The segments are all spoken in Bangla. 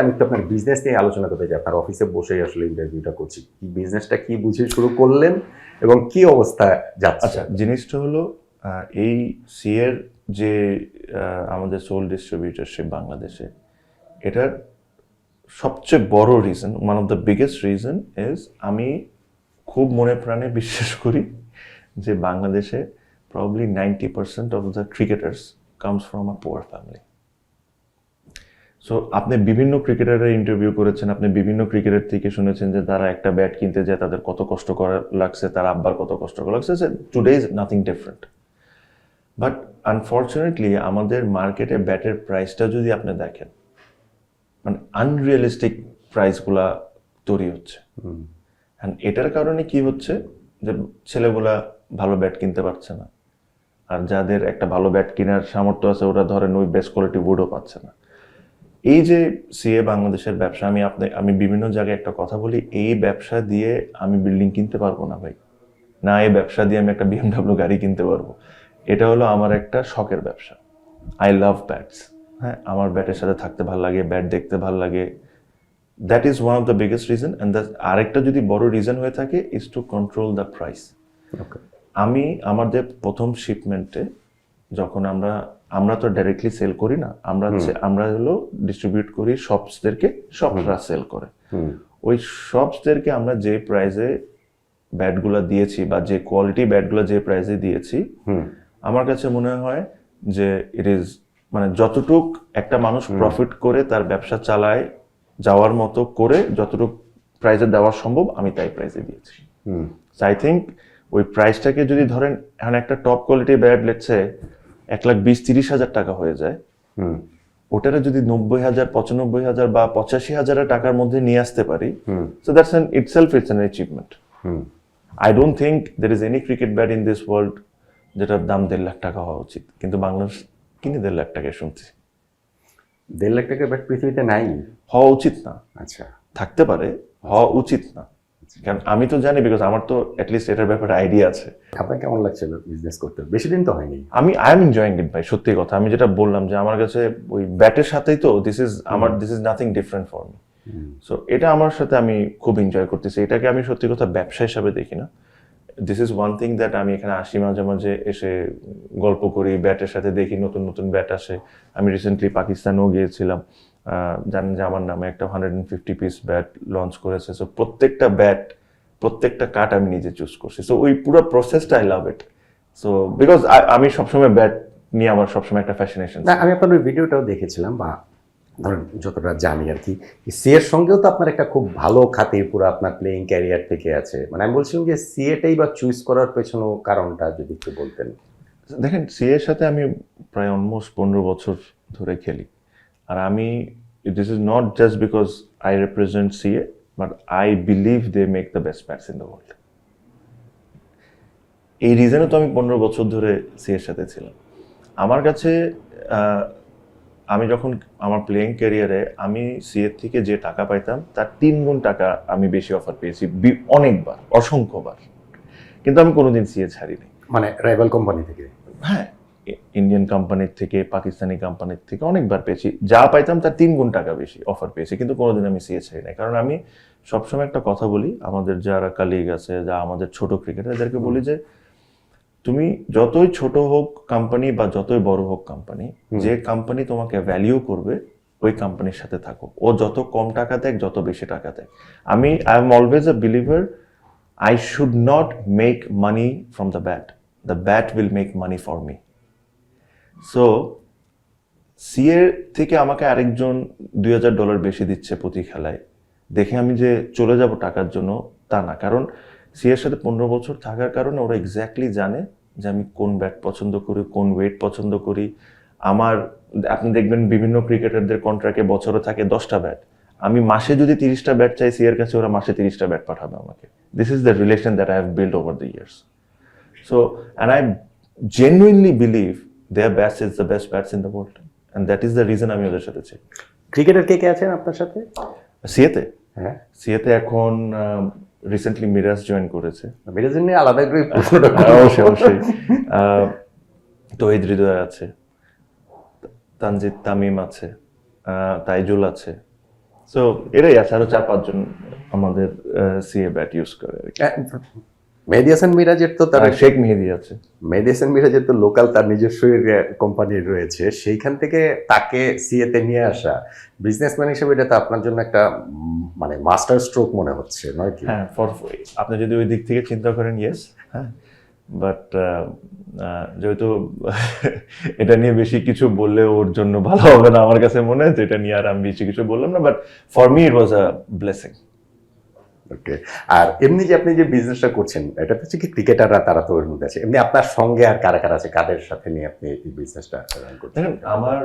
আমি একটু আপনার বিজনেস নিয়ে আলোচনা করতে চাই। আপনার অফিসে বসেই আসলে ইন্টারভিউটা করছি। কি বিজনেসটা কি বুঝে শুরু করলেন এবং কি অবস্থা যাচ্ছে? আচ্ছা জিনিসটা হলো এই সিএর যে আমাদের সোল ডিস্ট্রিবিউটারশিপ বাংলাদেশে, এটার সবচেয়ে বড় reason one of the biggest reason is আমি খুব মনে প্রাণে বিশ্বাস করি যে বাংলাদেশে probably ninety percent of the cricketers comes from a poor family so আপনি বিভিন্ন ক্রিকেটারের ইন্টারভিউ করেছেন আপনি বিভিন্ন ক্রিকেটার থেকে শুনেছেন যে তারা একটা ব্যাট কিনতে যায় তাদের কত কষ্ট করা লাগছে তার আব্বার কত কষ্ট করা লাগছে। Today is nothing different but unfortunately আমাদের মার্কেটে ব্যাটের প্রাইসটা যদি আপনি দেখেন মানে আনরিয়েলিস্টিক প্রাইসগুলা তৈরি হচ্ছে। অ্যান্ড এটার কারণে কি হচ্ছে যে ছেলেগুলা ভালো ব্যাট কিনতে পারছে না। আর যাদের একটা ভালো ব্যাট কেনার সামর্থ্য আছে ওরা ধরেন ওই বেস্ট কোয়ালিটি উডও পাচ্ছে না। এই যে সিএ বাংলাদেশের ব্যবসা আমি আপনি আমি বিভিন্ন জায়গায় একটা কথা বলি এই ব্যবসা দিয়ে আমি বিল্ডিং কিনতে পারব না ভাই। না এই ব্যবসা দিয়ে আমি একটা বিএমডাব্লিউ গাড়ি কিনতে পারব। এটা হলো আমার একটা শখের ব্যবসা। আই লাভ ব্যাটস হ্যাঁ আমার ব্যাটের সাথে থাকতে ভালো লাগে ব্যাট দেখতে ভালো লাগে। That is one of the biggest reason and that আরেকটা যদি বড় রিজন হয়ে থাকে is to control the price আমি আমাদের প্রথম শিপমেন্টে যখন আমরা আমরা তো ডাইরেক্টলি সেল করি না আমরা আমরা হলো ডিস্ট্রিবিউট করি শপসদেরকে শপসরা সেল করে। ওই শপসদেরকে আমরা যে প্রাইসে ব্যাটগুলো দিয়েছি বা যে কোয়ালিটি ব্যাটগুলো যে প্রাইজে দিয়েছি আমার কাছে মনে হয় যে ইট ইজ মানে যতটুক একটা মানুষ প্রফিট করে তার ব্যবসা চালায় যাওয়ার মতো করে যতটুক প্রাইজে দেওয়া সম্ভব আমি তাই প্রাইজে দিয়েছি। আই থিঙ্ক ওই প্রাইসটাকে যদি ধরেন এখন একটা টপ কোয়ালিটি ব্যাট লেটছে এক লাখ বিশ তিরিশ হাজার টাকা হয়ে যায়। ওটারে যদি নব্বই হাজার পঁচানব্বই হাজার বা পঁচাশি হাজার টাকার মধ্যে নিয়ে আসতে পারি so that's an it self it's an achievement I don't think there is any cricket bat in this world যেটার দাম দেড় লাখ টাকা হওয়া উচিত কিন্তু বাংলাদেশ কিনে দেড় লাখ টাকায় শুনছি। দেড় লাখ টাকার ব্যাট পৃথিবীতে নাই? হওয়া উচিত না। আচ্ছা। থাকতে পারে হওয়া উচিত না। কারণ আমি তো জানি বিকজ আমার তো অ্যাটলিস্ট এটার ব্যাপারে আইডিয়া আছে। আপনার কেমন লাগছিল বিজনেস করতে? বেশি দিন তো হয়নি। আমি আই এম এনজয়িং ইট ভাই সত্যি কথা। আমি যেটা বললাম যে আমার কাছে ওই ব্যাটের সাথেই তো দিস ইজ আমার this is nothing different for me so এটা আমার সাথে আমি খুব এনজয় করতেছি। এটাকে আমি সত্যি কথা ব্যবসা হিসাবে দেখি না। This is one thing that আমি এখানে আসি মাঝে মাঝে এসে গল্প করি ব্যাটের সাথে দেখি নতুন নতুন ব্যাট আসে। আমি রিসেন্টলি পাকিস্তানেও গিয়েছিলাম। জানেন যে আমার নামে একটা hundred and fifty piece bat launch করেছে। সো প্রত্যেকটা ব্যাট প্রত্যেকটা কাট আমি নিজে চুজ করছি। সো ওই পুরো প্রসেসটা I love it so because আমি সবসময় ব্যাট নিয়ে আমার সবসময় একটা ফ্যাসিনেশন আমি আপনার ওই ভিডিওটাও দেখেছিলাম বা ধরেন যতটা জানি আর কি সি এর সঙ্গেও তো আপনার একটা খুব ভালো খাতির পুরো আপনার প্লেইং ক্যারিয়ার থেকে আছে। মানে আমি বলছিলাম যে সিএটাই বা চুজ করার পেছনেও কারণটা যদি একটু বলতেন। দেখেন সি এর সাথে আমি প্রায় অলমোস্ট পনেরো বছর ধরে খেলি। আর আমি this is not just because I represent C A but I believe they make the best bats in the world এই রিজনে তো আমি পনেরো বছর ধরে সি এর সাথে ছিলাম। আমার কাছে আমি যখন আমার প্লেইং ক্যারিয়ারে আমি সি এর থেকে যে টাকা পাইতাম তার তিন গুণ টাকা আমি বেশি অফার পেয়েছি অনেকবার অসংখ্যবার। কিন্তু আমি কোনোদিন সিএ ছাড়িনি। মানে রাইভাল কোম্পানি থেকে? হ্যাঁ। ইন্ডিয়ান কোম্পানির থেকে পাকিস্তানি কোম্পানির থেকে অনেকবার পেয়েছি। যা পাইতাম তার তিন গুণ টাকা বেশি অফার পেয়েছি কিন্তু কোনোদিন আমি সিএ ছাড়ি নাই কারণ আমি সবসময় একটা কথা বলি আমাদের যারা কালিগ আছে যা আমাদের ছোট ক্রিকেটার এদেরকে বলি যে তুমি যতই ছোট হোক কোম্পানি বা যতই বড় হোক কোম্পানি যে কোম্পানি তোমাকে ভ্যালিউ করবে ওই কোম্পানির সাথে থাকো। ও যত কম টাকা দেয় যত বেশি টাকা দেয় আমি I am always a believer I should not make money from the bat the bat will make money for me so CA থেকে আমাকে আরেকজন দুই হাজার ডলার বেশি দিচ্ছে প্রতি খেলায়। দেখে আমি যে চলে যাব টাকার জন্য তা না। কারণ সিএর সাথে পনেরো বছর থাকার কারণে ওরা এক্স্যাক্টলি জানে যে আমি কোন ব্যাট পছন্দ করি কোন ওয়েট পছন্দ করি। আমার আপনি দেখবেন বিভিন্ন ক্রিকেটারদের কন্ট্রাক্টে বছরে থাকে দশটা ব্যাট আমি মাসে যদি তিরিশটা ব্যাট চাই সিএর কাছে ওরা মাসে তিরিশটা ব্যাট পাঠাবে আমাকে। This is the relation that I have build over the years So, and I genuinely believe their best is the best bats in the world. And that is the reason আমি ওদের সাথে চাই ক্রিকেটার কে কে আছেন আপনার সাথে? সিয়েতে হ্যাঁ। সিয়েতে এখন রিসেন্টলি মিরাজ জয়েন করেছে। মেডিসিন নিয়ে আলাদা করে অবশ্যই অবশ্যই। তহিদ হৃদয় আছে তানজিদ তামিম আছে তাইজুল আছে। সো এটাই আছে আরও চার পাঁচজন আমাদের সিএ ব্যাট ইউজ করে। মেহেদি হাসান মিরাজের তো তার আর শেখ মেহেদি আছে। মেহেদি হাসান মিরাজের তো লোকাল তার নিজস্বই কোম্পানি রয়েছে। সেইখান থেকে তাকে সিএতে নিয়ে আসা বিজনেসম্যান হিসেবে এটা তো আপনার জন্য একটা মানে মাস্টার স্ট্রোক মনে হচ্ছে নয় কি? হ্যাঁ ফর আপনি যদি ওই দিক থেকে চিন্তা করেন ইয়েস হ্যাঁ। বাট যেহেতু এটা নিয়ে বেশি কিছু বললে ওর জন্য ভালো হবে না আমার কাছে মনে হয় তো এটা নিয়ে আর আমি বেশি কিছু বললাম না। But for me it was a blessing okay আর এমনি যে আপনি যে বিজনেসটা করছেন এটা হচ্ছে কি ক্রিকেটাররা তারা তো ওর মধ্যে আছে। এমনি আপনার সঙ্গে আর কারা কারা আছে? কাদের সাথে নিয়ে আপনি এই বিজনেসটা রান করছেন? আমার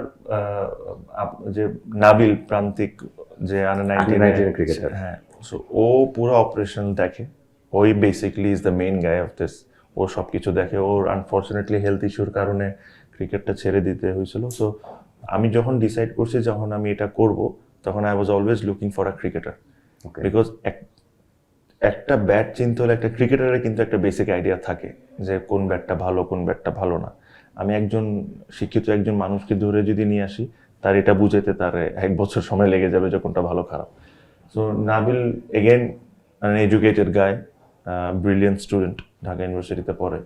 যে নাবিল প্রান্তিক যে আন্ডার Under 19 নাইনটিন cricketer। হ্যাঁ সো ও পুরো অপারেশন দেখে। ওই basically is the main guy of this ও সব কিছু দেখে। ওর আনফর্চুনেটলি হেলথ ইস্যুর কারণে ক্রিকেটটা ছেড়ে দিতে হয়েছিল। সো আমি যখন ডিসাইড করছি যখন আমি এটা করব তখন I was always looking for a cricketer. Because একটা ব্যাট চিনতে হলে একটা ক্রিকেটারের কিন্তু একটা বেসিক আইডিয়া থাকে যে কোন ব্যাটটা ভালো, কোন ব্যাটটা ভালো না। আমি একজন শিক্ষিত একজন মানুষকে ধরে যদি নিয়ে আসি, তার এটা বুঝাতে তার এক বছর সময় লেগে যাবে যে কোনটা ভালো, খারাপ। So Nabil again educated guy brilliant student Dhaka ইউনিভার্সিটিতে পড়ে।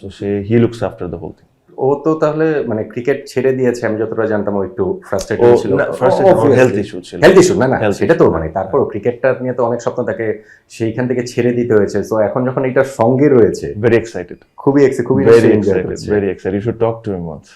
So say he looks after the whole thing ও তো তাহলে মানে ক্রিকেট ছেড়ে দিয়েছে আমি যতটা জানতাম ও একটু ফ্রাস্ট্রেটেড ছিল। ফ্রাস্ট্রেটেড হেলথ ইস্যু ছিল। হেলথ ইস্যু না না সেটা তো মানে তারপর ক্রিকেটটা নিয়ে তো অনেক স্বপ্ন তাকে সেইখান থেকে ছেড়ে দিতে হয়েছে। সো এখন যখন এটা সঙ্গে রয়েছে ভেরি এক্সাইটেড খুবই এক্সাইটেড খুবই very excited very excited you should talk to him once